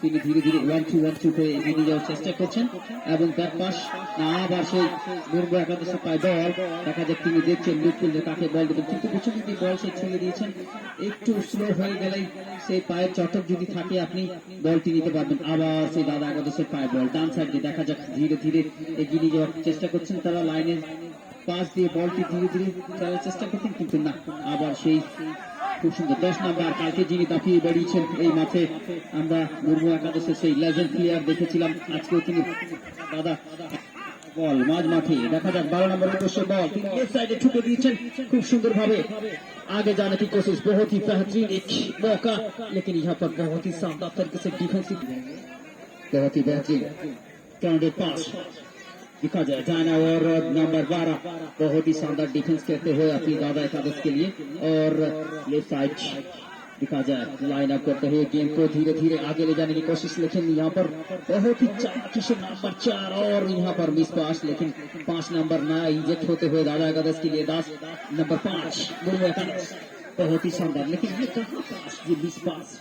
তিনি ধীরে ধীরে ওয়ান টু ওয়ান টু এগিয়ে যাওয়ার চেষ্টা করছেন এবং ব্যাক না আবার সেই একাদশে পায় বল দেখা যাক তিনি দেখছেন বল দেবেন। কিন্তু দিকে বল সে দিয়েছেন, একটু স্লো হয়ে গেলেই সেই পায়ের চটক যদি থাকে আপনি বলটি নিতে পারবেন। আবার সেই দাদা একাদশের পায় বল। ডান সাইড দিয়ে দেখা যাক ধীরে ধীরে এগিয়ে নিয়ে যাওয়ার চেষ্টা করছেন তারা লাইনের পাস দিয়ে বলটি ধীরে ধীরে খেলার চেষ্টা করছেন, কিন্তু না। আবার সেই খুব সুন্দর দশ নাম্বার কালকে যিনি দাপিয়ে বেরিয়েছেন এই মাঠে আমরা মুর্মু একাদশের সেই লেজেন্ড প্লেয়ার দেখেছিলাম আজকেও তিনি দাদা বল মাঝ মাঠে দেখা যাক বারো নম্বর অবশ্য বল তিনি লেফট সাইডে ঠুকে দিয়েছেন খুব সুন্দর ভাবে आगे जाने की कोशिश बहुत ही बेहतरीन एक मौका लेकिन यहाँ पर बहुत ही शानदार तरीके से डिफेंसिव बहुत ही बेहतरीन कैंडिडेट पास दिखा जाए चाइना और नंबर बारह। बहुत ही शानदार डिफेंस करते हुए अपनी दादा एकादश के लिए और लेफ़्ट साइड दिखा जाए लाइन अप करते हुए गेम को धीरे धीरे आगे ले जाने की कोशिश, लेकिन यहाँ पर बहुत ही से नंबर चार और यहाँ पर मिस पास लेकिन पाँच नंबर ना इंजेक्ट होते हुए दादा एकादश के लिए दस नंबर पाँच मुर्मू एकादश बहुत ही शानदार, लेकिन ये कहाँ पास ये मिस पास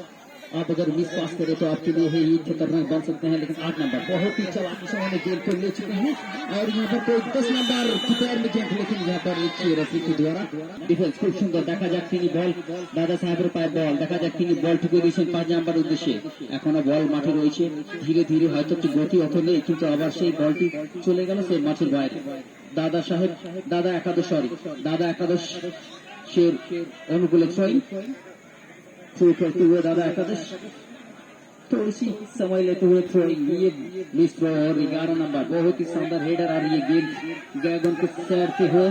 आप अगर मिस पास करें तो आपके लिए है ये खतरनाक बन सकते हैं लेकिन आठ नंबर बहुत ही चालाकी से उन्होंने गेम को ले चुके हैं और यहाँ पर कोई दस नंबर की पैर में गेम लेकिन यहाँ पर एक रेफरी के द्वारा ডিফেন্স খুব সুন্দর দেখা যাক তিনি বল দাদা সাহেবের পায়ে বল দেখা যাক তিনি বল ঠুকে দিয়েছেন পাঁচ নাম্বার উদ্দেশ্যে এখনো বল মাঠে রয়েছে ধীরে ধীরে হয়তো একটু গতি অত নেই কিন্তু আবার সেই বলটি চলে গেল সেই মাঠের বাইরে দাদা সাহেব দাদা একাদশ সরি দাদা একাদশ शेर अनुकूल थ्रोइंग थ्रो करते हुए दादा एकादश थोड़ी सी समय लेते हुए थ्रोइंग ये मिस थ्रो और ग्यारह नंबर बहुत ही शानदार हेडर आ रही है गेंद गैगन को सैरते हुए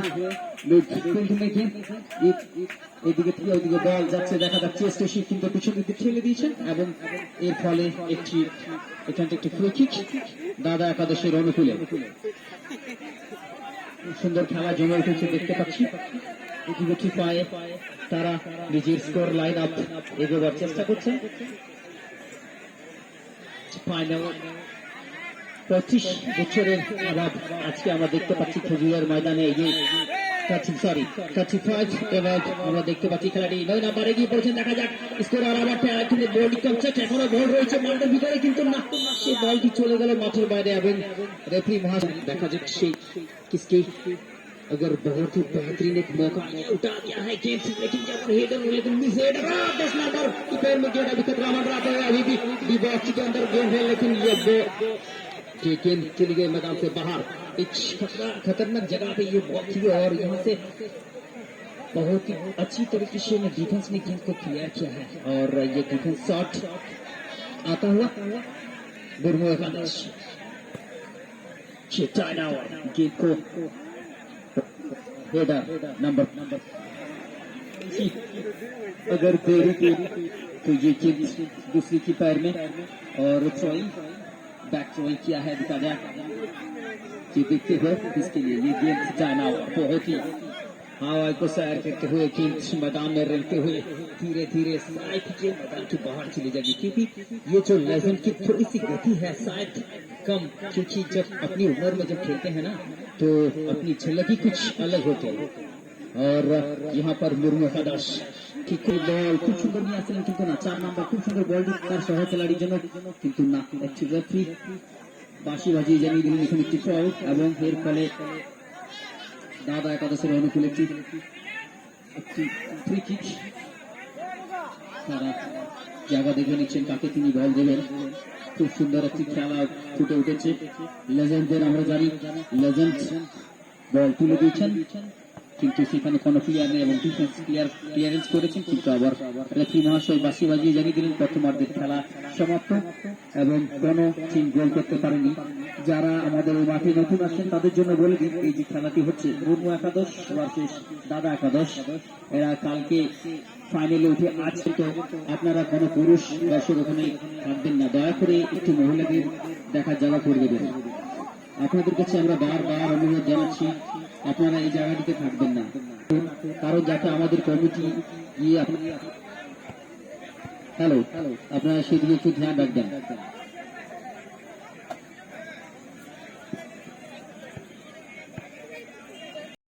মিডফিল্ড থেকে এদিকে থেকে ওইদিকে বল যাচ্ছে দেখা যাচ্ছে স্টেশন কিন্তু পিছন দিকে ঠেলে দিয়েছেন এবং এর ফলে একটি এখান থেকে একটি ফ্রি কিক দাদা একাদশের অনুকূলে সুন্দর খেলা জমে উঠেছে দেখতে পাচ্ছি ইতিমধ্যে পায়ে? তারা নিজের স্কোর লাইন আপ এগোবার চেষ্টা করছেন ফাইনাল পঁচিশ বছরের অভাব আজকে আমরা দেখতে পাচ্ছি খেজুরের ময়দানে এগিয়ে দেখা যাক আবার সেই চলে বাইরে দেখা যাচ্ছে সেই अगर बहुत ही बेहतरीन एक मौका ये उठा दिया है गेंद से लेकिन जब हेडर लेकिन मिस हेडर दस नंबर की पैर में गेंद अभी खतरा बन रहा था अभी भी डी बॉक्स के अंदर गेंद है, लेकिन ये ये गेंद चली गई मैदान से बाहर। एक खतरा खतरनाक जगह पे ये बॉल थी और यहाँ से बहुत ही अच्छी तरीके से डिफेंस ने गेंद को क्लियर किया है। और ये डिफेंस शॉट आता हुआ। बुर्मो गेंद को हेडर नंबर अगर देरी की तो ये गेंद दूसरी की पैर में। और थ्रोइंग बैक थ्रोइंग किया है दिखा जाए ये देखते हुए इसके लिए ये गेंद जाना बहुत ही हवा को सैर करते हुए गेंद मैदान में रहते हुए धीरे धीरे साइड के मैदान के बाहर चली जाएगी। क्योंकि ये जो लेजेंड की थोड़ी सी गति है शायद कम, क्योंकि जब अपनी उम्र में जब खेलते हैं ना तो अपनी झलक ही कुछ अलग होती है और यहाँ पर মুর্মু একাদশ ঠিক করে বল খুব সুন্দর নিয়ে আসছিলেন কিন্তু না চার নাম্বার খুব সুন্দর বল তার সহ খেলাড়ির জন্য কিন্তু না একটি রেফারি বাঁশি বাজিয়ে জানিয়ে দিলেন এখানে একটি ফল এবং এর ফলে দাদা একাদশের অনুকূলে একটি একটি ফ্রি কিক তারা জায়গা দেখে নিচ্ছেন কাকে তিনি বল দেবেন খুব সুন্দর একটি খেলা ফুটে উঠেছে। লেজেন্ডদের আমরা জানি লেজেন্ড বল তুলে দিয়েছেন। কিন্তু সেখানে কোনো প্লেয়ার নেই এবং ডিফেন্স প্লেয়ার ক্লিয়ারেন্স করেছেন, কিন্তু আবার রেফারি মহাশয় বাসি বাজিয়ে জানিয়ে দিলেন প্রথমার্ধের খেলা সমাপ্ত এবং কোনো টিম গোল করতে পারেনি। যারা আমাদের এই মাঠে নতুন আসছেন, তাদের জন্য বলে দিন এই যে খেলাটি হচ্ছে মুর্মু একাদশ ভার্সেস দাদা একাদশ। এরা কালকে ফাইনালে উঠে আজকে তো আপনারা কোনো পুরুষ, দর্শক ওখানে থাকবেন না। দয়া করে একটু মহিলাদের দেখার জায়গা করে দেবেন আপনাদের কাছে আমরা বারবার অনুরোধ জানাচ্ছি, আপনারা এই জায়গাটিতে থাকবেন না। কারণ যাতে আমাদের কমিটি গিয়ে হ্যালো আপনারা সেদিকে একটু ধ্যান রাখবেন।